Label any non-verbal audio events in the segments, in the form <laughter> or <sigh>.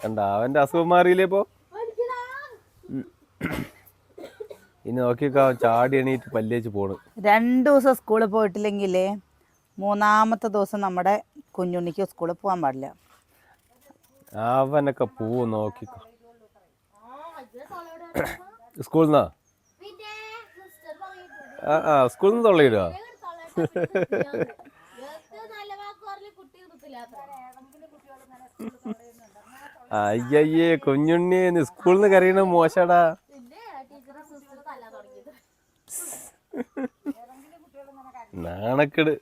കണ്ട? അവന്റെ അസുഖം മാറിയില്ലേ ഇപ്പോ? ഉം. ഇനി നോക്കിയൊക്കെ ചാടി എണീറ്റ് പല്ലേച്ച് പോണ്. രണ്ടു ദിവസം സ്കൂളിൽ പോയിട്ടില്ലെങ്കിലേ മൂന്നാമത്തെ ദിവസം നമ്മുടെ കുഞ്ഞുണ്ണിക്ക് സ്കൂളിൽ പോകാൻ പാടില്ല. അവനൊക്കെ പോവും നോക്കിക്കോ. <coughs> സ്കൂളിൽ നിന്നാ ആ സ്കൂളിൽ നിന്ന് തൊള്ളയിടുക അയ്യയ്യേ കുഞ്ഞുണ്ണി നീ സ്കൂളിൽ നിന്ന് കരയണ മോശടാ. നാണക്കെട്.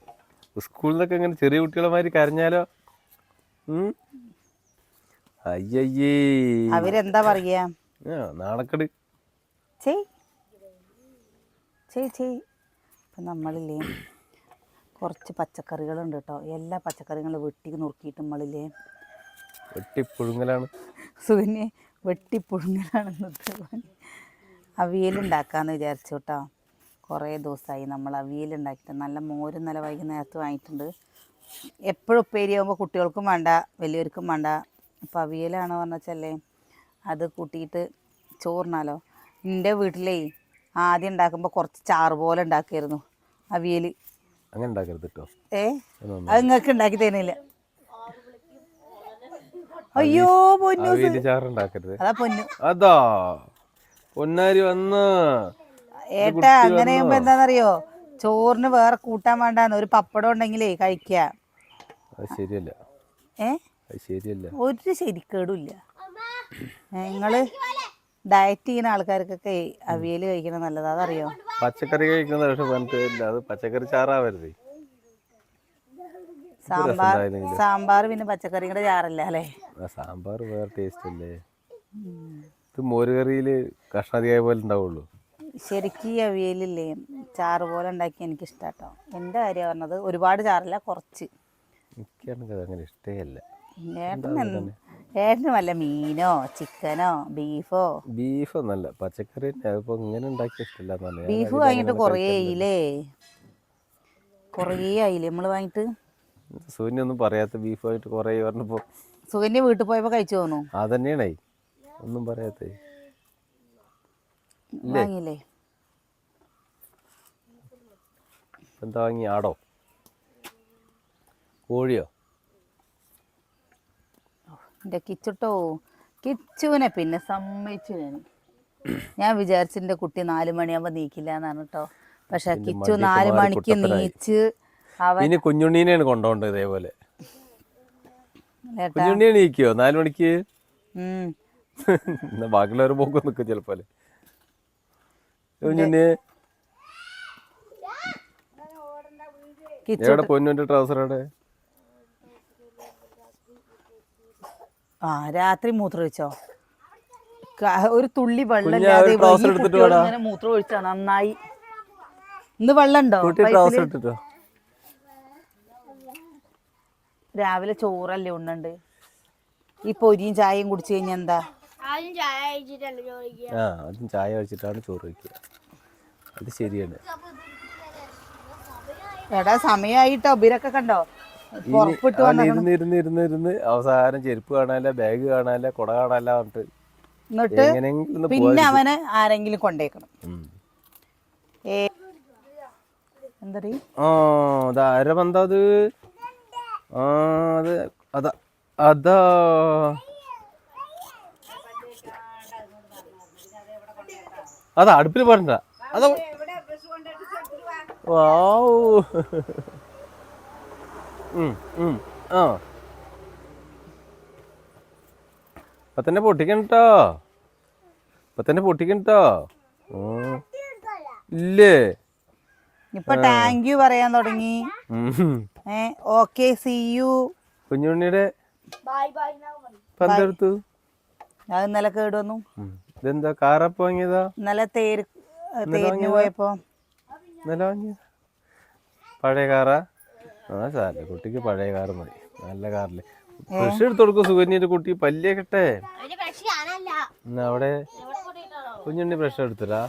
സ്കൂളിൽ നിന്നൊക്കെ ഇങ്ങനെ ചെറിയ കുട്ടികളെമാതിരി കരഞ്ഞാലോ? അയ്യയ്യേ. അവരെന്താ പറയാ? നാണക്കെട്. ചെയ് ചെയ് ഇപ്പം നമ്മളില്ലേ കുറച്ച് പച്ചക്കറികളുണ്ട് കേട്ടോ. എല്ലാ പച്ചക്കറികളും വെട്ടി നുറുക്കിയിട്ട് നമ്മളില്ലേ വെട്ടിപ്പുഴുങ്ങലാണ്. സുഖന്യെ വെട്ടിപ്പുഴുങ്ങലാണെന്ന് അവിയലുണ്ടാക്കാന്ന് വിചാരിച്ചു കേട്ടോ. കുറേ ദിവസമായി നമ്മൾ അവിയലുണ്ടാക്കിയിട്ട് നല്ല മോരും നല്ല വൈകുന്നേരത്ത് വാങ്ങിയിട്ടുണ്ട് എപ്പോഴും ഉപ്പേരിയാകുമ്പോൾ കുട്ടികൾക്കും വേണ്ട വലിയവർക്കും വേണ്ട. അപ്പോൾ അവിയലാണ് പറഞ്ഞാച്ചല്ലേ അത് കൂട്ടിയിട്ട് ചോറിനാലോ. എന്റെ വീട്ടിലേ ആദ്യം ഉണ്ടാക്കുമ്പോൾ കുറച്ച് ചാറ് പോലെ ഉണ്ടാക്കിയിരുന്നു അവിയൽ അങ്ങനെ ഉണ്ടാക്കരുത് കേട്ടോ ഏ? അത് നിങ്ങൾക്ക് ഉണ്ടാക്കി തരുന്നില്ല. അയ്യോ പൊന്നു അവിയൽ ചാറ് ഉണ്ടാക്കരുത്. അതാ പൊന്നു. അതാ പൊന്നാരി വന്ന്. ഏട്ടാ അങ്ങനെ ചെയ്യുമ്പോ എന്താണെന്നറിയോ ചോറിന് വേറെ കൂട്ടാൻ വേണ്ടാന്ന്. ഒരു പപ്പടം ഉണ്ടെങ്കിലേ കഴിക്കുക ശരിയല്ല. ഏ? ശരിയല്ല. ഒരു ശരിക്കേടില്ല ഇല്ല. നിങ്ങൾ ഡയറ്റ് ചെയ്യുന്ന ആൾക്കാർക്കൊക്കെ അവിയൽ കഴിക്കണം നല്ലതാ. അതറിയോ? പച്ചക്കറി കഴിക്കുന്ന പക്ഷെ പറഞ്ഞിട്ട് അത് പച്ചക്കറി ചാറാവരുത്. സാമ്പാർ സാമ്പാർ പിന്നെ പച്ചക്കറിയുടെ ചാറല്ല? അല്ലേ? സാമ്പാർ വേറെ ടേസ്റ്റ് അല്ലേ? ഇത് മോരുകറിയിൽ കഷ്ണതിയായ പോലെ ഉണ്ടാവുള്ളൂ. ശരിക്കും ഈ അവിയലില്ലേ ചാറ് പോലെ ഉണ്ടാക്കി എനിക്ക് ഇഷ്ടാട്ടോ എന്റെ കാര്യം പറഞ്ഞത് ഒരുപാട് ചാറില്ല കുറച്ച്. എനിക്കാണെങ്കിൽ അങ്ങനെ ഇഷ്ടമല്ല അല്ല. ഏട്ടന് വല്ല മീനോ ചിക്കനോ ബീഫോ? ബീഫ് ഒന്നല്ല പച്ചക്കറി അതിപ്പോ ഇങ്ങനെ ഉണ്ടാക്കി ഇഷ്ടമില്ല ബീഫ് വാങ്ങിട്ട് കൊറേ ആയില്ലേ? കൊറേ ആയില്ലേ നമ്മൾ സൂര്യ ഒന്നും പറയാത്ത ബീഫ് ആയിട്ട് കുറേ പറഞ്ഞപ്പോ സുഗന്യ വീട്ടിൽ പോയപ്പോൾ കഴിച്ചു തോന്നു അതന്നെയാണേ ഒന്നും പറയാത്തേ. വാങ്ങിയില്ലേ? എന്താ വാങ്ങി? ആടോ? കോഴിയോ? എന്റെ കിച്ചുട്ടോ. കിച്ചുവിനെ പിന്നെ സമ്മതിച്ചു ഞാൻ. ഞാൻ വിചാരിച്ചു എന്റെ കുട്ടി നാല് മണിയാകുമ്പോൾ നീക്കില്ല എന്നാണ് കേട്ടോ പക്ഷെ കിച്ചു നാല് മണിക്ക്. നീച്ച് അവൻ കുഞ്ഞുണ്ണീനെയാണ് കൊണ്ടോണ്ട് ഇതേപോലെ. ഏട്ടാ നീക്കിയോ? നാല് മണിക്ക്? ബാക്കിയുള്ളവർ പോക്കും നിൽക്കും ചിലപ്പോ കുഞ്ഞുണ്ണിയെ കിച്ചു എവിടെ പൊന്നുന്റെ ട്രൗസർ എവിടെ? ആ രാത്രി മൂത്രം ഒഴിച്ചോ ഒരു തുള്ളി വെള്ളം ഇല്ലാതെ ഈ എടുത്തിട്ട് കുട്ടികൾ വാടാ. ഇങ്ങനെ മൂത്രം ഒഴിച്ചാ നന്നായി. ഇന്ന് വെള്ളം ഉണ്ടോ രാവിലെ ചോറല്ലേ ഉണ്ണുണ്ട്. ഈ പൊരിയും ചായയും കുടിച്ചു കഴിഞ്ഞാ എന്താ? ആദ്യം ചായ ചോദിക്കുക ആ ആദ്യം ചായ കഴിച്ചിട്ടാണ് ചോറ് വയ്ക്കുക അത് ശരിയാണ്. എടാ സമയായിട്ടോ? ബിരൊക്കെ കണ്ടോ? ഇരുന്ന് ഇരുന്ന് ഇരുന്ന് ഇരുന്ന് അവസാനം ചെരുപ്പ് കാണാനില്ല ബാഗ് കാണാനില്ല കുട കാണാനില്ല പറഞ്ഞിട്ട് എന്നിട്ട് പിന്നെ അവനെ ആരെങ്കിലും കൊണ്ടേക്കണം. ആ അത് അത്? ആ അത് അതാ അതാ. അതാ അടുപ്പിൽ പറഞ്ഞ അതാ. വാവൂ. ഉം, ഉം, ആ. ഇപ്പൊ തന്നെ പൊട്ടിക്കണട്ടോ ഇപ്പൊ തന്നെ പൊട്ടിക്കണട്ടോ. ഇല്ലേ? ഇപ്പൊ താങ്ക് യു പറയാൻ തുടങ്ങി. ഏ ഓക്കെ സി യു കുഞ്ഞുണ്ണിയുടെ പന്തെടുത്തു അത് ഇന്നലെ കേട് വന്നു ഇതെന്താ? കാറപ്പ് വാങ്ങിയതാ? ഇന്നലെ തേര് തേരിഞ്ഞു പോയപ്പോ. ഇന്നലെ വാങ്ങിയതാ? പഴയ കാറാ? ആ സാറില്ല കുട്ടിക്ക് പഴയ കാർ മതി. നല്ല കാറിൽ. ബ്രഷ് എടുത്ത് കൊടുക്കും സുകന്യന്റെ കുട്ടി. പല്ലിയെ കിട്ടെ അവിടെ കുഞ്ഞുണ്ണി ബ്രഷ് എടുത്തരാ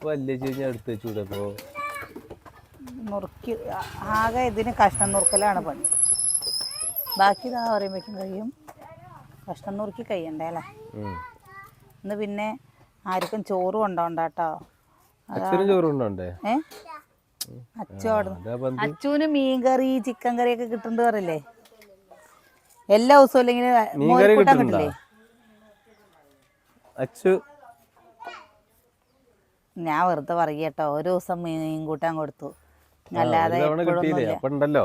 വലിയ കഴിഞ്ഞാൽ എടുത്ത് വെച്ചൂടെ ഇപ്പോ നുറുക്കി ആകെ ഇതിന് കഷ്ണം നുറുക്കലാണ് പണി. ബാക്കി ഇതാ പറയുമ്പോഴേക്കും കഴിയും. കഷ്ണം നുറുക്കി കഴിയണ്ടേ അല്ലേ. ഇന്ന് പിന്നെ ആർക്കും ചോറ് കൊണ്ടോണ്ട കേട്ടോ അച്ഛനും ചോറ് കൊണ്ടോണ്ടേ? ഏ? അച്ചു അവിടെ അതാ പന്തി അച്ചുവിന് മീൻ കറി ചിക്കൻ കറിയൊക്കെ കിട്ടുന്നുണ്ട് പറയില്ലേ എല്ലാ ദിവസവും അല്ലെങ്കിൽ മീൻ കറി മോരിക്കൂട്ടാൻ കിട്ടില്ലേ? അച്ചു. ഞാൻ വെറുതെ പറയട്ടോ ഒരു ദിവസം മീൻ കൂട്ടാൻ കൊടുത്തു. അല്ലാതെ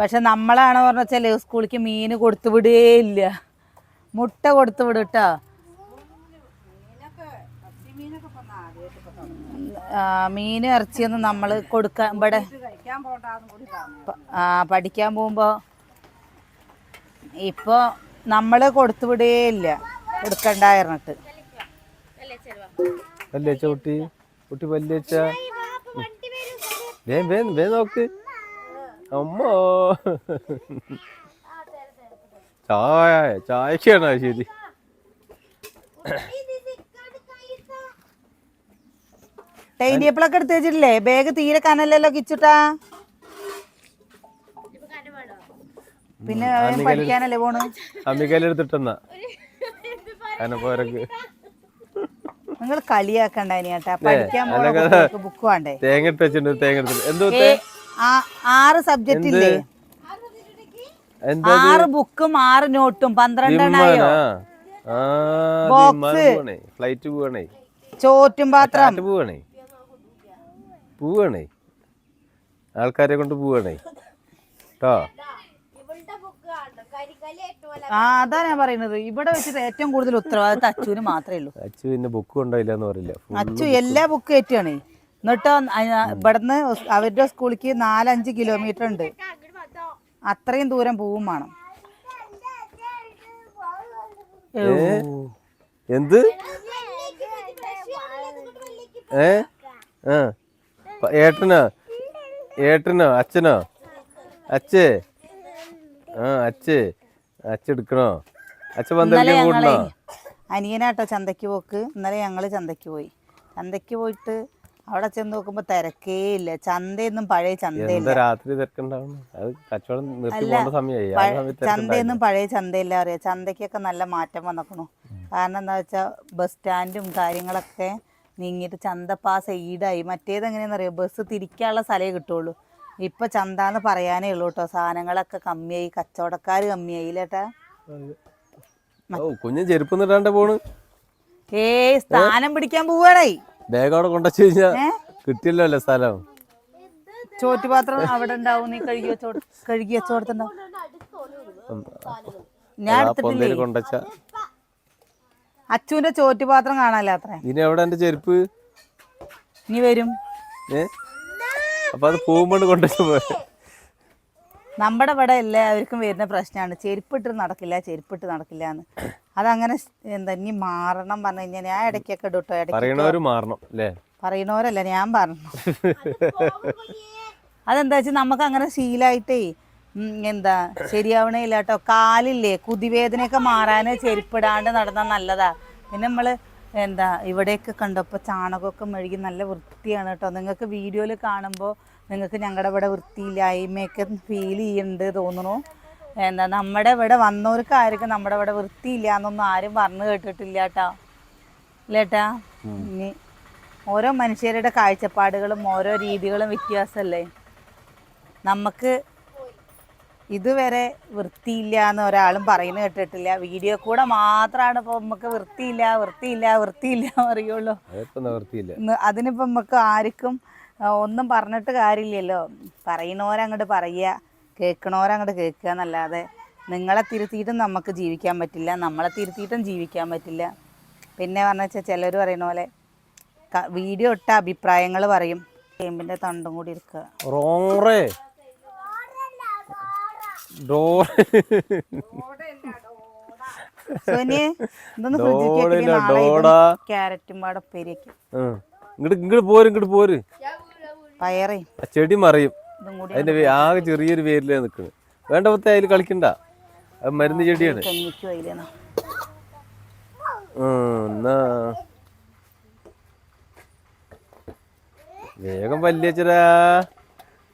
പക്ഷെ നമ്മളാണ് പറഞ്ഞാൽ സ്കൂളിക്ക് മീൻ കൊടുത്തു വിടുകയില്ല മുട്ട കൊടുത്തു വിടട്ടോ മീൻ ഇറച്ചിയൊന്നും നമ്മൾ കൊടുക്കാൻ ഇവിടെ ആ, പഠിക്കാൻ പോകുമ്പോൾ ഇപ്പോൾ നമ്മൾ കൊടുത്തു വിടുകയില്ല കൊടുക്കണ്ടായിരുന്നിട്ട്. വല്യച്ച കുട്ടി കുട്ടി വല്യച്ച വേം വേം വേ നോക്ക്. അമ്മോ. ചായ ചായക്കാണ് ശരി. ടൈം ടേബിളൊക്കെ എടുത്ത് വെച്ചിട്ടില്ലേ? ബാഗ് തീരെ കനല്ലല്ലോ കിച്ചുട്ടാ. പിന്നെ പഠിക്കാനല്ലേ പോണ്? അമ്മിക്കലെടുത്തിട്ടെന്നാ അനപ്പോരക്ക് നിങ്ങൾ കളിയാക്കണ്ട പഠിക്കാൻ ബുക്ക് <laughs> വേണ്ടേ? തേങ്ങ തേങ്ങ എന്തോ ആറ് സബ്ജക്റ്റ് ഇല്ലേ? ആറ് ബുക്കും ആറ് നോട്ടും. പന്ത്രണ്ടെണ്ണായോ? ബോക്സ്. ഫ്ലൈറ്റ് പോവാണേ. ചോറ്റും പാത്രം. പോവാണേ. പോവാണേ. ആൾക്കാരെ കൊണ്ട് പോവാണേ. കേട്ടോ ആ അതാ ഞാൻ പറയുന്നത്. ഇവിടെ വെച്ചിട്ട് ഏറ്റവും കൂടുതൽ ഉത്തരവാദിത്തം അച്ചുവിന് മാത്രമേ ഉള്ളൂ. അച്ചു പിന്നെ ബുക്ക് കൊണ്ടായില്ല എന്ന് പറയില്ല അച്ചു എല്ലാ ബുക്ക് ഏറ്റുവാണേ എന്നിട്ടോ ഇവിടുന്ന് അവരുടെ സ്കൂളിലേക്ക് നാലഞ്ച് കിലോമീറ്റർ ഉണ്ട്. അത്രയും ദൂരം പോവും വേണം. എന്ത്? ഏ? ആ. ഏട്ടനോ? ഏട്ടനോ അച്ഛനോ? അച്ഛേ? ആ അച്ഛേ. അച്ഛെടുക്കണോ അച്ഛ ഞങ്ങളെ കൂടണോ അനിയനാട്ടോ ചന്തയ്ക്ക് പോക്ക്. ഇന്നലെ ഞങ്ങൾ ചന്തയ്ക്ക് പോയി. ചന്തയ്ക്ക് പോയിട്ട് അവിടെ ചെന്ന് നോക്കുമ്പോ തിരക്കേ ഇല്ല. ചന്തയൊന്നും പഴയ ചന്തയില്ല. രാത്രി ചന്തയൊന്നും പഴയ ചന്തയില്ല അറിയാം. ചന്തയ്ക്കൊക്കെ നല്ല മാറ്റം വന്നേക്കണു. കാരണം എന്താ വെച്ചാൽ ബസ് സ്റ്റാൻഡും കാര്യങ്ങളൊക്കെ നീങ്ങിയിട്ട് ചന്തപ്പാ സൈഡായി മറ്റേത് എങ്ങനെയാണെന്ന് അറിയാം ബസ് തിരിക്കാനുള്ള സ്ഥലമേ കിട്ടുള്ളൂ. ഇപ്പൊ ചന്താന്ന് പറയാനേ ഉള്ളൂ കേട്ടോ. സാധനങ്ങളൊക്കെ കമ്മിയായി. കച്ചവടക്കാർ കമ്മിയായി ലേട്ടാ ഓ കുഞ്ഞ് ചെരുപ്പ് നിടാണ്ട് പോണ്. ഏയ് സ്ഥാനം പിടിക്കാൻ പോവാണേ. ബാഗ് അവിടെ കൊണ്ടുവച്ച് കഴിഞ്ഞാ കിട്ടിയല്ലോ സ്ഥലം. ചോറ്റുപാത്രം അവിടെ ഉണ്ടാവും. നീ കഴുകി വെച്ചോട് കഴുകി വെച്ചോടത്തുണ്ടാവും. ഞാൻ ആ എടുത്തിട്ടില്ലേ അച്ചുവിന്റെ ചോറ്റുപാത്രം കാണാല്ല അത്ര? ഇനി എവിടെ എന്റെ ചെരുപ്പ്? ഇനി വരും. ഏ? അപ്പൊ അത് പോകുമ്പോൾ കൊണ്ടുവച്ച പോയ നമ്മുടെ ഇവിടെ എല്ലാവർക്കും വരുന്ന പ്രശ്നമാണ്. ചെരുപ്പിട്ട് നടക്കില്ല ചെരുപ്പിട്ട് നടക്കില്ല എന്ന്. അതങ്ങനെ എന്താ ഇനി മാറണം പറഞ്ഞു കഴിഞ്ഞാൽ ഞാൻ ഇടയ്ക്കൊക്കെ ഇടട്ടോ ഇടയ്ക്ക് പറയണവര് മാറണം അല്ലേ പറയണവരല്ല ഞാൻ പറഞ്ഞു. അതെന്താ വെച്ചാൽ നമുക്ക് അങ്ങനെ ശീലമായിട്ടേ ഉം, എന്താ? ശരിയാവണേ ഇല്ല കേട്ടോ കാലില്ലേ കുതിവേദനയൊക്കെ മാറാൻ ചെരുപ്പിടാണ്ട് നടന്നാൽ നല്ലതാ. പിന്നെ നമ്മൾ എന്താ ഇവിടെയൊക്കെ കണ്ടപ്പോൾ ചാണകമൊക്കെ മെഴുകി നല്ല വൃത്തിയാണ് കേട്ടോ നിങ്ങൾക്ക് വീഡിയോയിൽ കാണുമ്പോൾ നിങ്ങൾക്ക് ഞങ്ങളുടെ ഇവിടെ വൃത്തിയില്ലായ്മയൊക്കെ ഫീൽ ചെയ്യുന്നുണ്ട് തോന്നുന്നു എന്താ നമ്മുടെ ഇവിടെ വന്നവർക്കായിരിക്കും നമ്മുടെ ഇവിടെ വൃത്തിയില്ല എന്നൊന്നും ആരും പറഞ്ഞു കേട്ടിട്ടില്ല കേട്ടോ ഇല്ലേട്ടാ ഇനി ഓരോ മനുഷ്യരുടെ കാഴ്ചപ്പാടുകളും ഓരോ രീതികളും വ്യത്യാസമല്ലേ നമുക്ക് ഇതുവരെ വൃത്തിയില്ല എന്ന് ഒരാളും പറയുന്നത് കേട്ടിട്ടില്ല. വീഡിയോ കൂടെ മാത്രമാണ് ഇപ്പൊ നമുക്ക് വൃത്തിയില്ല വൃത്തിയില്ല വൃത്തിയില്ല അറിയുള്ളൂ അതിനിപ്പോ നമുക്ക് ആർക്കും ഒന്നും പറഞ്ഞിട്ട് കാര്യമില്ലല്ലോ. പറയുന്നവരങ്ങോട്ട് പറയുക കേൾക്കണവരങ്ങോട്ട് കേൾക്കുക എന്നല്ലാതെ നിങ്ങളെ തിരുത്തിയിട്ടും നമുക്ക് ജീവിക്കാൻ പറ്റില്ല നമ്മളെ തിരുത്തിയിട്ടും ജീവിക്കാൻ പറ്റില്ല. പിന്നെ പറഞ്ഞു വെച്ചാൽ ചിലർ പറയുന്ന പോലെ വീഡിയോ ഇട്ട അഭിപ്രായങ്ങൾ പറയും. ചേമ്പിന്റെ തണ്ടും കൂടി ഇരിക്കുക ഡോർ. ഇങ്ങോട്ട് ഇങ്ങോട്ട് പോര് ഇങ്ങോട്ട് പോര്. പയറേ. ചെടി മറിയും. അതിന്റെ ആകെ ചെറിയൊരു പേരിലേ നിക്കണ്. വേണ്ട പത്തെ അതിൽ കളിക്കണ്ട മരുന്ന് ചെടിയാണ്. എന്നാ. വേഗം പല്ലേച്ചരാ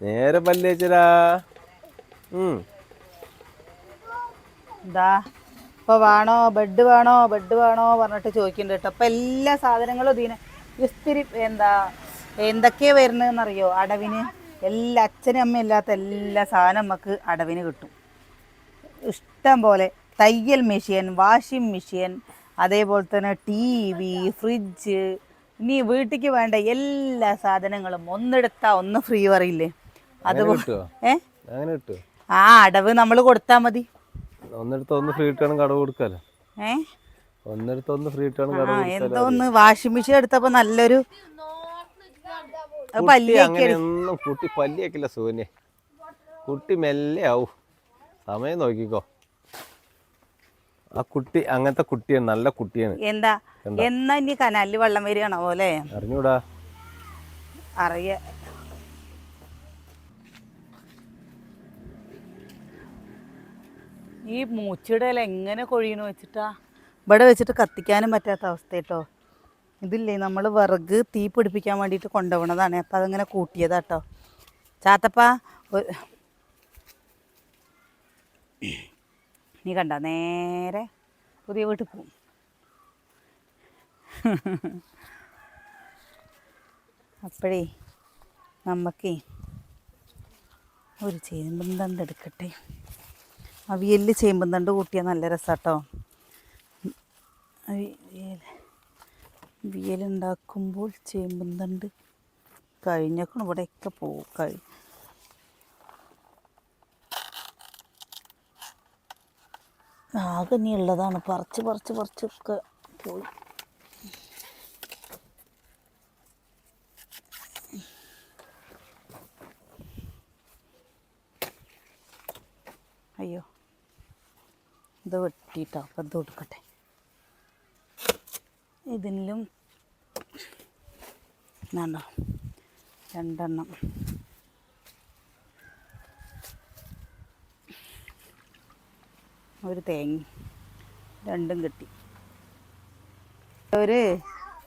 നേരെ പല്ലേച്ചരാ ഉം. എന്താ ഇപ്പൊ വേണോ ബെഡ് വേണോ ബെഡ് വേണോ പറഞ്ഞിട്ട് ചോദിക്കുന്നുണ്ട് കേട്ടോ. അപ്പൊ എല്ലാ സാധനങ്ങളും ഇതിന് ഇസ്തിരി എന്താ എന്തൊക്കെയാ വരുന്നതെന്നറിയോ? അടവിന് എല്ലാ അച്ഛനും അമ്മയും ഇല്ലാത്ത എല്ലാ സാധനം നമുക്ക് അടവിന് കിട്ടും. ഇഷ്ടം പോലെ തയ്യൽ മെഷീൻ വാഷിംഗ് മെഷീൻ അതേപോലെ തന്നെ ടി വി ഫ്രിഡ്ജ് ഇനി വീട്ടിലേക്ക് വേണ്ട എല്ലാ സാധനങ്ങളും ഒന്നെടുത്താ ഒന്ന് ഫ്രീ പറയില്ലേ? അതുപോലെ ഏ? ആ അടവ് നമ്മൾ കൊടുത്താൽ മതി. ഒന്നെടുത്ത് ഒന്ന് ഫ്രീ ഇട്ടാണ് കടവ് കൊടുക്കാലോ. ഏ? ഒന്നെടുത്ത് ഒന്ന് ഫ്രീ ഇട്ടാണ് ആ കടവ് എന്തോ ഒന്ന് വാഷിംഗ് മെഷീൻ എടുത്തപ്പോ നല്ലൊരു അത് കുട്ടി പല്ലിയൊക്കെ അങ്ങനെയൊന്നും കുട്ടി പല്ലിയൊക്കില്ല സൂര്യ കുട്ടി മെല്ലെ ആവും. സമയം നോക്കിക്കോ. ആ കുട്ടി അങ്ങനത്തെ കുട്ടിയാണ് നല്ല കുട്ടിയാണ്. എന്താ? എന്നാ ഇനി കനാലിൽ വെള്ളം വരികയാണോ പോലെ? അറിഞ്ഞൂടാ? അറിയ ഈ മൂച്ചയുടെ എങ്ങനെ കൊഴിയണു വെച്ചിട്ടാ? ഇവിടെ വെച്ചിട്ട് കത്തിക്കാനും പറ്റാത്ത അവസ്ഥ കേട്ടോ ഇതില്ലേ നമ്മൾ വിറക് തീ പിടിപ്പിക്കാൻ വേണ്ടിയിട്ട് കൊണ്ടുപോകണതാണ് അപ്പം അതങ്ങനെ കൂട്ടിയതാട്ടോ. ചാത്തപ്പ നീ കണ്ട? നേരെ പുതിയ വീട്ടിൽ പോവും. അപ്പോഴേ നമുക്കേ ഒരു ചേരുമ്പം തണ്ട് എടുക്കട്ടെ. അവിയലിൽ ചേമ്പും തണ്ട് കൂട്ടിയാൽ നല്ല രസാട്ടോ. അവിയൽ അവിയലുണ്ടാക്കുമ്പോൾ ചേമ്പും തണ്ട് കഴിഞ്ഞേക്കണം. ഇവിടെയൊക്കെ പോകും കഴി ആകെ ഇനി ഉള്ളതാണ്. പറിച്ച് പറിച്ച് പറിച്ചൊക്കെ പോയി അയ്യോ ഇത് വെട്ടിയിട്ടോ അപ്പം ഇത് കൊടുക്കട്ടെ ഇതിലും വേണ്ട രണ്ടെണ്ണം. ഒരു തേങ്ങ രണ്ടും കിട്ടി. ഒരു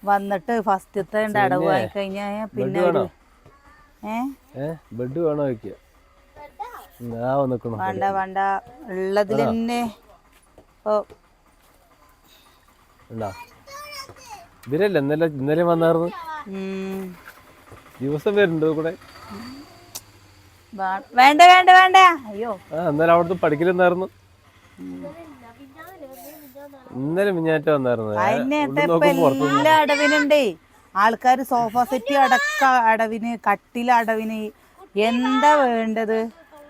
വന്നിട്ട് ഫസ്റ്റത്തെ അടവ് ആയി വാങ്ങിക്കഴിഞ്ഞാൽ പിന്നെ ബെഡ് വേണോ വേണ്ട വേണ്ട. ഉള്ളതിൽ തന്നെ ഇതിലല്ല ഇന്നലെ ഇന്നലെ വന്നായിരുന്നു? ദിവസം വരുന്നുണ്ട് കൂടെ വേണ്ട വേണ്ട വേണ്ട. അയ്യോ. ആ ഇന്നലെ അവിടുത്തെ പഠിക്കലുണ്ടായിരുന്നു ഇന്നലെ മിഞ്ഞാറ്റ വന്നായിരുന്നു. എല്ലാ അടവിനുണ്ടേ. ആൾക്കാർ സോഫ സെറ്റ് അടക്ക അടവിന് കട്ടില അടവിന് എന്താ വേണ്ടത്?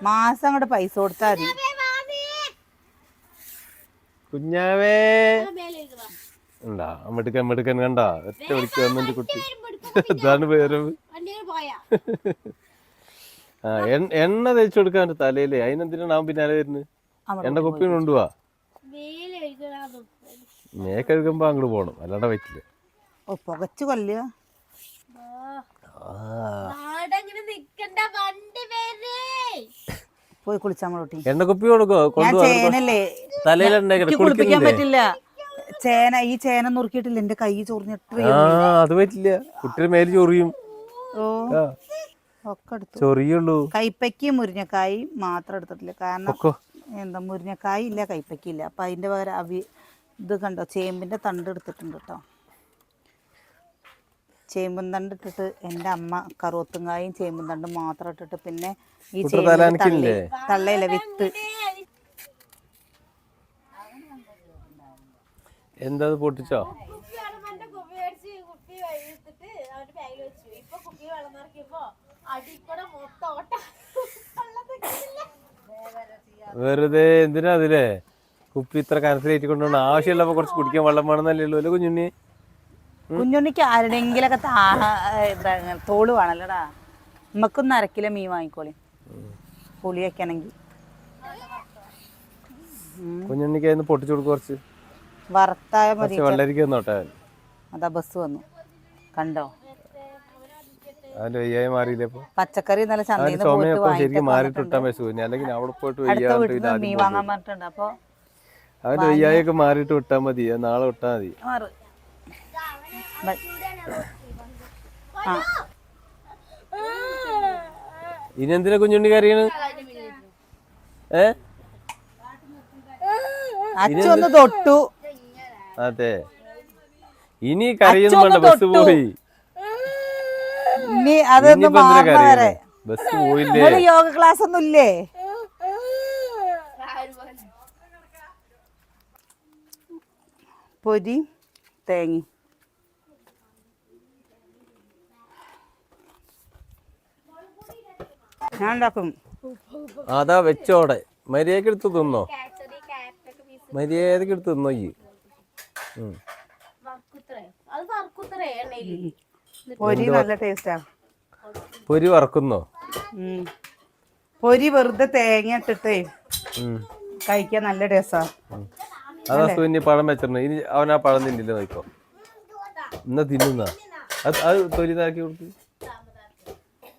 മാസം അങ്ങോട്ട് പൈസ കൊടുത്താൽ മതി. കുഞ്ഞാവേ. ഉണ്ടാ? മിടുക്കൻ മിടുക്കൻ കണ്ടാ? ഒറ്റ വിളിക്കുക വന്നിട്ട് കുട്ടി. ഇതാണ് പേര്. ആ എണ്ണ- തേച്ചു കൊടുക്കാൻ തലയിൽ അതിനെന്തിനാണ് അവൻ പിന്നാലെ വരുന്നത്? എണ്ണ കുപ്പി. കൊണ്ടുപോവാ മേക്കഴുകുമ്പോ അങ്ങോട്ട് പോണം. അല്ലാണ്ട് പറ്റില്ല. ഓ പുകച്ചു വണ്ടി വരേ. പോയി കുളിച്ചാൽ മതി എണ്ണ കുപ്പി കൊടുക്കോ? കുളിപ്പിക്കാൻ പറ്റില്ല. ചേന ഈ ചേന നുറുക്കിയിട്ടില്ല. എന്റെ കൈ ചൊറിഞ്ഞിട്ട് അത് പറ്റില്ല. കുട്ടിയുടെ മേൽ ചൊറിയും. ഓ ആ, ഒക്കെ എടുത്തു. ചൊറിയുള്ളൂ. കൈപ്പയ്ക്ക് മുരിഞ്ഞക്കായി മാത്രം എടുത്തിട്ടില്ല. കാരണം എന്താ മുരിഞ്ഞക്കായി ഇല്ല കൈപ്പക്കി ഇല്ല. അപ്പൊ അതിന്റെ പകരം അവി ഇത് കണ്ടോ? ചേമ്പിന്റെ തണ്ട് എടുത്തിട്ടുണ്ട് കേട്ടോ. ചേമ്പും തണ്ട് ഇട്ടിട്ട് എന്റെ അമ്മ കറുവത്തുങ്കായും ചേമ്പും തണ്ടും മാത്രം ഇട്ടിട്ട് പിന്നെ ഈ തള്ളയില തള്ളയില്ല വിത്ത്. എന്താ പൊട്ടിച്ചോ? വെറുതെ എന്തിനാ അതിലേ? കുപ്പി ഇത്ര കനത്തിലേറ്റി കൊണ്ടുപോകണം ആവശ്യമുള്ളപ്പോ കുറച്ച് കുടിക്കാൻ വെള്ളം വേണമെന്നല്ലേ ഉള്ളൂ. അല്ലേ കുഞ്ഞുണ്ണി? കുഞ്ഞുണ്ണിക്ക് ആരുടെങ്കിലൊക്കെ താ തോട് വേണല്ലോടാ. നമുക്കൊന്ന് അരക്കിലോ മീൻ വാങ്ങിക്കോളി. പുളി വെക്കണമെങ്കിൽ കുഞ്ഞുണ്ണിക്ക് അതിന് പൊട്ടിച്ചു കൊടുക്കും കുറച്ച്. വറുത്തായ മതി വെള്ളരിക്ക നോട്ടെ അതാ ബസ് വന്നു. കണ്ടോ? പച്ചക്കറി ഇന്നലെ ചന്തയിൽ നിന്ന് പോയിട്ട് മാറിയിട്ട് വീട്ടിൽ മതി നാളെ വിട്ടാ മതി. ആ. ഇനി എന്തിനാ കുഞ്ഞുണ്ണി കരയണ്? ഏ? അച്ഛ ഒന്ന് തൊട്ടു. അതെ. ഇനി കരയൊന്നും വേണ്ട ബസ്. പോയി. ഇനി അതൊന്ന് ബസ് പോയില്ലേ? യോഗ ക്ലാസ് ഒന്നും ഇല്ലേ പൊരി തേങ്ങ. ഞാൻ ഉണ്ടാക്കും അതാ വെച്ചോടെ മര്യാദയ്ക്ക് എടുത്ത് തിന്നോ. മര്യാദയ്ക്ക് എടുത്ത് തിന്നോ ഈ. ഉം. വറുക്കുത്രേ അത് വറുക്കുത്രേ എണ്ണയിൽ? പൊരി നല്ല ടേസ്റ്റാ. പൊരി വറക്കുന്നോ? പൊരി വെറുതെ തേങ്ങ ഇട്ടിട്ടേ. കഴിക്കാൻ നല്ല ടേസ്റ്റാ. അതാ സുന്നി പഴം വെച്ചിരുന്നു. ഇനി അവനാ ആ പഴം തിന്നില്ല നോക്കോ. എന്നാ തിന്നുന്ന? അത് അത് തൊലി താക്കി കൊടുത്ത്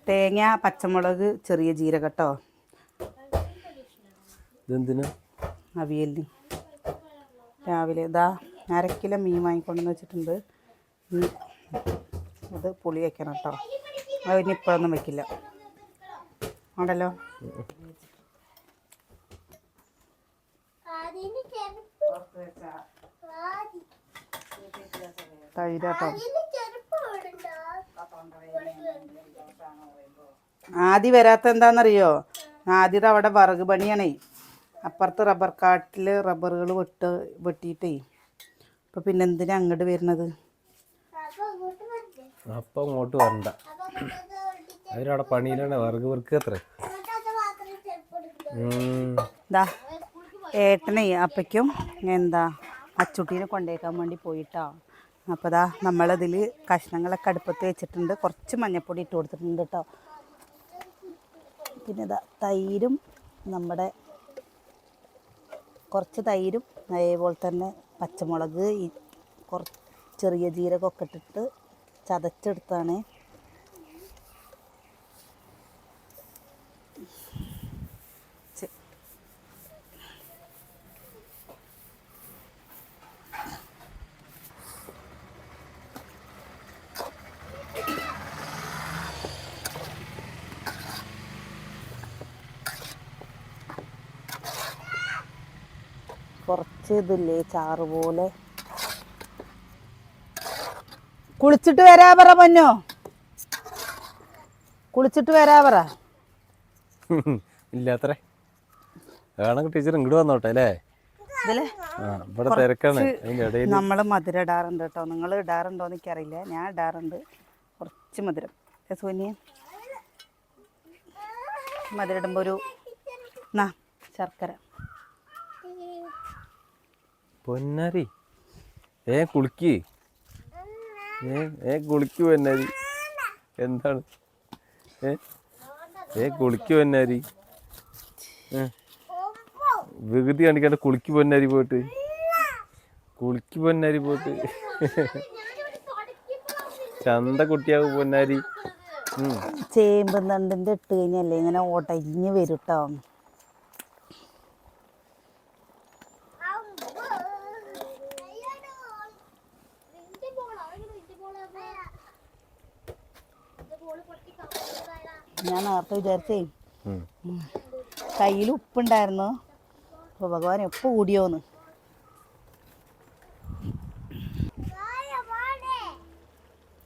തേങ്ങ പച്ചമുളക് ചെറിയ ജീരകട്ടോ. അവിയലിന് രാവിലെ ഇതാ അര കിലോ മീൻ വാങ്ങിക്കൊണ്ടെന്ന് വെച്ചിട്ടുണ്ട്. മീൻ അത് പുളി വയ്ക്കണം കേട്ടോ അത് ഇനി ഇപ്പോഴൊന്നും വെക്കില്ല. ഉണ്ടല്ലോ തൈരാട്ടോ. ആദ്യം വരാത്ത എന്താണെന്നറിയോ ആദ്യത്തെ അവിടെ വിറക് പണിയാണേ. അപ്പുറത്ത് റബ്ബർ കാട്ടിൽ റബ്ബറുകൾ വെട്ട് വെട്ടിയിട്ടേ. അപ്പോൾ പിന്നെ എന്തിനാ അങ്ങോട്ട് വരുന്നത്? അപ്പൊ അങ്ങോട്ട് വരണ്ട. അവരവിടെ പണിയിലാണ് വിറക് വെറുക്കുക അത്ര. എന്താ ഏട്ടനെ അപ്പയ്ക്കും എന്താ അച്ചുട്ടീനെ കൊണ്ടേക്കാൻ വേണ്ടി പോയിട്ടാ. അപ്പോൾ ദാ നമ്മളതിൽ കഷ്ണങ്ങളൊക്കെ അടുപ്പത്ത് വെച്ചിട്ടുണ്ട്. കുറച്ച് മഞ്ഞപ്പൊടി ഇട്ട് കൊടുത്തിട്ടുണ്ട് കേട്ടോ. പിന്നെ ഇതാ തൈരും നമ്മുടെ കുറച്ച് തൈരും അതേപോലെ തന്നെ പച്ചമുളക് കുറച്ച് ചെറിയ ജീരകമൊക്കെ ഇട്ടിട്ട് ചതച്ചെടുത്താണ് കുറച്ച് ഇതില്ലേ ചാറ് പോലെ? കുളിച്ചിട്ട് വരാ പറ പൊന്നോ. കുളിച്ചിട്ട് വരാ പറ. ഇല്ലാത്രേ. വേണമെങ്കിൽ ടീച്ചർ ഇങ്ങോട്ട് വന്നോട്ടെ അല്ലേ? ഇവിടെ തിരക്കാണ്. നമ്മൾ മധുരം ഇടാറുണ്ട് കേട്ടോ. നിങ്ങൾ ഇടാറുണ്ടോ എന്ന് എനിക്കറിയില്ല. ഞാൻ ഇടാറുണ്ട്. കുറച്ച് മധുരം. സോനിയ? മധുരം ഇടുമ്പോൾ ഒരു നാ ശർക്കര. പൊന്നാരി. ഏ കുളിക്ക്. ഏ ഏ കുളിക്ക് പൊന്നരി. എന്താണ്? ഏ ഏ കുളിക്ക് പൊന്നാരി. വികൃതി കാണിക്കാണ്ട് കുളിക്ക് പൊന്നാരി പോയിട്ട്. കുളിക്ക് പൊന്നരി പോയിട്ട്. ചന്ത കുട്ടിയാവും പൊന്നാരി. ചേമ്പ് നണ്ടിന്റെ ഇട്ട് കഴിഞ്ഞല്ലേ ഇങ്ങനെ ഒടഞ്ഞ് വരും ഞാൻ നേരത്തെ വിചാരിച്ചേ. കയ്യിൽ ഉപ്പുണ്ടായിരുന്നു. അപ്പോൾ ഭഗവാൻ എപ്പോൾ കൂടിയോന്ന്.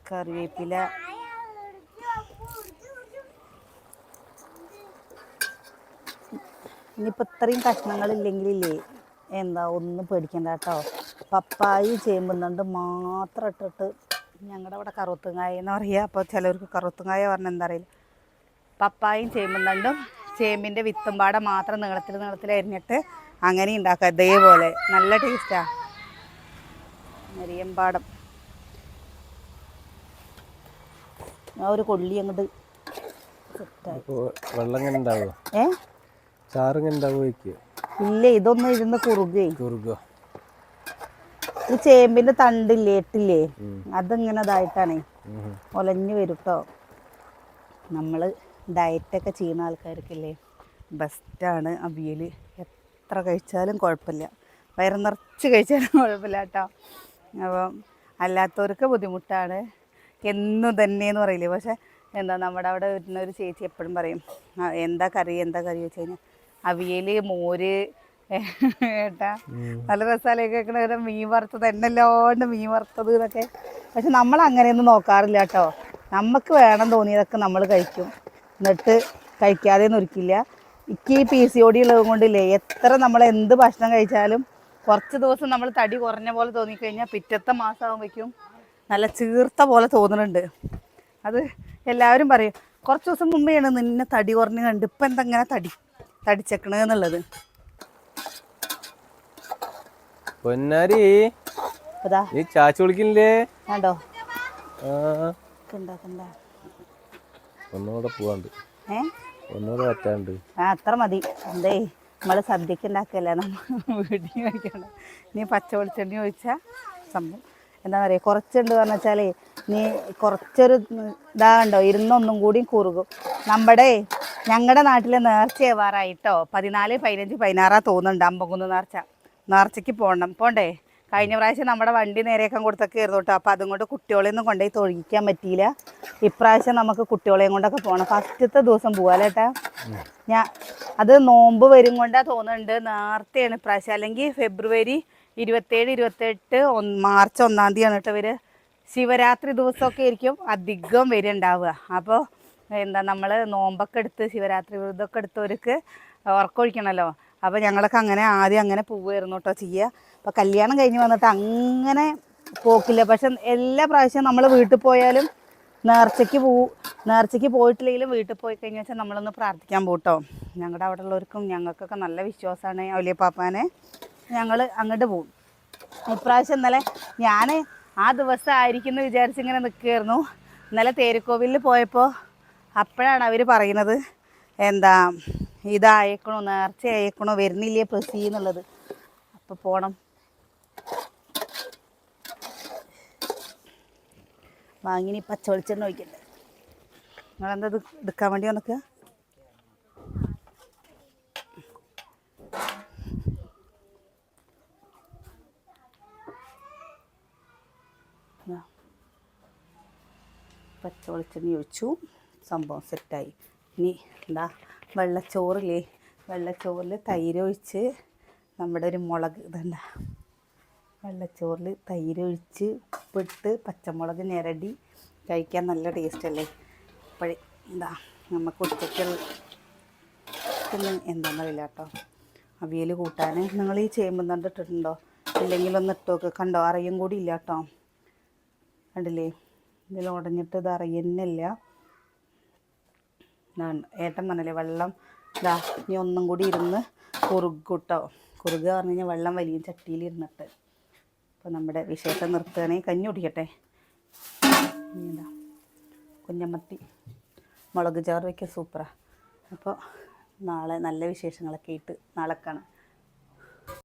കറിവേപ്പില. ഇനിയിപ്പോൾ ഇത്രയും കഷ്ണങ്ങളില്ലെങ്കിലില്ലേ എന്താ ഒന്നും പേടിക്കണ്ട കേട്ടോ. പപ്പായി ചേമ്പുന്നുണ്ട് മാത്രം ഇട്ടിട്ട് ഞങ്ങളുടെ അവിടെ കറുത്തുങ്ങായെന്ന് പറയുക അപ്പോൾ ചിലവർക്ക് കറുത്തുങ്ങായ പറഞ്ഞാൽ എന്താ അറിയില്ല. പപ്പായും ചേമ്പും തണ്ടും ചേമ്പിന്റെ വിത്തും പാടെ മാത്രം നീളത്തിൽ നീളത്തിൽ അരിഞ്ഞിട്ട് അങ്ങനെ ഉണ്ടാക്കുക. ഇതേപോലെ നല്ല ടേസ്റ്റാണ് നെരിയമ്പാടം. ആ ഒരു കൊള്ളി അങ്ങോട്ട് വെള്ളം ഏ? ഇല്ല ഇതൊന്നും ഇരുന്ന് കുറുകേ. കുറുകോ? ഈ ചേമ്പിന്റെ തണ്ടില്ലേ എട്ടില്ലേ? അതിങ്ങനെ ഇതായിട്ടാണേ. ഒലഞ്ഞു വരും കേട്ടോ നമ്മൾ ഡയറ്റൊക്കെ ചെയ്യുന്ന ആൾക്കാർക്കില്ലേ? ബെസ്റ്റാണ് അവിയൽ എത്ര കഴിച്ചാലും കുഴപ്പമില്ല. വയറ് നിറച്ച് കഴിച്ചാലും <laughs> കുഴപ്പമില്ല കേട്ടോ. അപ്പം അല്ലാത്തവർക്ക് ബുദ്ധിമുട്ടാണ്. എന്നും തന്നെയെന്ന് പറയില്ലേ? പക്ഷെ എന്താ നമ്മുടെ അവിടെ വരുന്ന ഒരു ചേച്ചി എപ്പോഴും പറയും എന്താ കറി? എന്താ കറി വെച്ച് കഴിഞ്ഞാൽ അവിയൽ മോര് ഏട്ടാ. നല്ല രസാലയൊക്കെ കേൾക്കണ മീൻ വറുത്തത് എണ്ണല്ലാണ്ട് മീൻ വറുത്തത് എന്നൊക്കെ. പക്ഷെ നമ്മൾ അങ്ങനെയൊന്നും നോക്കാറില്ല കേട്ടോ. നമുക്ക് വേണം തോന്നിയതൊക്കെ നമ്മൾ കഴിക്കും. എന്നിട്ട് കഴിക്കാതെ ഒരിക്കില്ല. എനിക്ക് ഈ പി സി ഒ ഡി ഉള്ളത് കൊണ്ടില്ലേ എത്ര നമ്മൾ എന്ത് ഭക്ഷണം കഴിച്ചാലും കുറച്ച് ദിവസം നമ്മൾ തടി കുറഞ്ഞ പോലെ തോന്നിക്കഴിഞ്ഞാൽ പിറ്റത്തെ മാസമാകുമ്പോഴേക്കും നല്ല ചീർത്ത പോലെ തോന്നുന്നുണ്ട് അത് എല്ലാവരും പറയും കുറച്ച് ദിവസം മുമ്പെയാണ് നിന്നെ തടി കുറഞ്ഞ് കണ്ട് ഇപ്പം എന്തെങ്ങനെ തടി തടിച്ചേക്കണെന്നുള്ളത് പൊന്നാരി ഈ ചാച്ചു വിളിക്കില്ലേ കണ്ടോ? കണ്ടോ കണ്ട കണ്ട. ഒന്നുകൂടെ പോവാണ്ട്. ഒന്നുകൂടെ പറ്റാണ്ട് ആ അത്ര മതി. എന്തേ നമ്മൾ സദ്യക്ക് ഉണ്ടാക്കല്ലേ? നമ്മൾ വീട്ടിൽ കഴിക്കണം. നീ പച്ച വെളിച്ചെണ്ണി ഒഴിച്ചാൽ സംഭവം. എന്താ പറയുക കുറച്ചുണ്ട് പറഞ്ഞു വെച്ചാലേ നീ കുറച്ചൊരു ഇതാണ്ടോ ഇരുന്നൊന്നും കൂടി കുറുകും. നമ്മുടെ ഞങ്ങളുടെ നാട്ടിലെ നേർച്ച ഏവാറായിട്ടോ? പതിനാല് പതിനഞ്ച് പതിനാറാ തോന്നുന്നുണ്ട് അമ്പകുന്ന് നേർച്ച. നേർച്ചയ്ക്ക് പോകണം പോണ്ടേ? കഴിഞ്ഞ പ്രാവശ്യം നമ്മുടെ വണ്ടി നേരെയൊക്കെ കൊടുത്തൊക്കെ ആയിരുന്നു കേട്ടോ. അപ്പോൾ അതും കൊണ്ട് കുട്ടികളെയൊന്നും കൊണ്ടുപോയി തൊഴിക്കാൻ പറ്റിയില്ല. ഇപ്രാവശ്യം നമുക്ക് കുട്ടികളെയും കൊണ്ടൊക്കെ പോകണം ഫസ്റ്റത്തെ ദിവസം പോവാലേട്ടാ ഞാൻ അത് നോമ്പ് വരും കൊണ്ടാ തോന്നുന്നുണ്ട്. നേരത്തെയാണ് ഇപ്രാവശ്യം. അല്ലെങ്കിൽ ഫെബ്രുവരി ഇരുപത്തേഴ് ഇരുപത്തെട്ട് മാർച്ച് ഒന്നാം തീയതിയാണ് കേട്ടോ ഇവർ ശിവരാത്രി ദിവസമൊക്കെ ആയിരിക്കും അധികം വരുന്നുണ്ടാവുക. അപ്പോൾ എന്താ നമ്മൾ നോമ്പൊക്കെ എടുത്ത് ശിവരാത്രി വ്രതമൊക്കെ എടുത്തവർക്ക് ഉറക്കൊഴിക്കണമല്ലോ അപ്പോൾ ഞങ്ങളൊക്കെ അങ്ങനെ ആദ്യം അങ്ങനെ പോവുമായിരുന്നു കേട്ടോ ചെയ്യുക അപ്പോൾ കല്യാണം കഴിഞ്ഞ് വന്നിട്ട് അങ്ങനെ പോക്കില്ല. പക്ഷെ എല്ലാ പ്രാവശ്യവും നമ്മൾ വീട്ടിൽ പോയാലും നേർച്ചയ്ക്ക് പോ നേർച്ചയ്ക്ക് പോയിട്ടില്ലെങ്കിലും വീട്ടിൽ പോയി കഴിഞ്ഞാൽ വെച്ചാൽ നമ്മളൊന്ന് പ്രാർത്ഥിക്കാൻ പോട്ടോ ഞങ്ങളുടെ അവിടെ ഉള്ളവർക്കും ഞങ്ങൾക്കൊക്കെ നല്ല വിശ്വാസമാണ് വലിയ പാപ്പാനെ ഞങ്ങൾ അങ്ങോട്ട് പോകും ഇപ്രാവശ്യം ഇന്നലെ ഞാൻ ആ ദിവസം ആയിരിക്കും എന്ന് വിചാരിച്ച് ഇങ്ങനെ നിൽക്കുകയായിരുന്നു ഇന്നലെ തേരുക്കോവിലിൽ പോയപ്പോൾ അപ്പോഴാണ് അവർ പറയുന്നത്. എന്താ ഇതായേക്കണോ നേർച്ച അയക്കണോ വരുന്നില്ലേ പ്രസി എന്നുള്ളത്. അപ്പോൾ പോകണം വാങ്ങിനി പച്ച വെളിച്ചെണ്ണ ഒഴിക്കണ്ടേ? നിങ്ങളെന്താ എടുക്കാൻ വേണ്ടി വന്നിക്കുക ദാ. പച്ച വെളിച്ചെണ്ണ ഒഴിച്ചു. സംഭവം സെറ്റായി. ഇനി എന്താ വെള്ളച്ചോറില്ലേ? വെള്ളച്ചോറിൽ തൈര് ഒഴിച്ച് നമ്മുടെ ഒരു മുളക് ഇതണ്ട? വെള്ളച്ചോറിൽ തൈരൊഴിച്ച് ഉപ്പിട്ട് പച്ചമുളക് ഞെരടി കഴിക്കാൻ നല്ല ടേസ്റ്റ് അല്ലേ അപ്പോഴേ എന്താ നമുക്ക് ഉച്ചയ്ക്ക് പിന്നെ എന്താണെന്നറിയില്ല കേട്ടോ. അവിയൽ കൂട്ടാൻ നിങ്ങൾ ഈ ചേമ്പ് കണ്ടിട്ടുണ്ടോ ഇല്ലെങ്കിൽ ഒന്ന് ഇട്ട് നോക്ക്. കണ്ടോ? അറിയും കൂടി ഇല്ല കേട്ടോ. കണ്ടില്ലേ? ഇതിൽ ഉടഞ്ഞിട്ട് ഇത് അറിയുന്നില്ല. ഏട്ടൻ പറഞ്ഞില്ലേ വെള്ളം ഇതാ ഇനി ഒന്നും കൂടി ഇരുന്ന് കുറുകൂട്ടോ കുറുക പറഞ്ഞു കഴിഞ്ഞാൽ വെള്ളം വലിയ ചട്ടിയിൽ ഇരുന്നിട്ട് അപ്പോൾ നമ്മുടെ വിശേഷം നിർത്തുകയാണെങ്കിൽ കഞ്ഞി കുടിക്കട്ടെ. കുഞ്ഞമ്മത്തി മുളക് ചാറ് വയ്ക്കുക സൂപ്പറാണ് അപ്പോൾ നാളെ നല്ല വിശേഷങ്ങളൊക്കെ ഇട്ട് നാളെ കാണാം.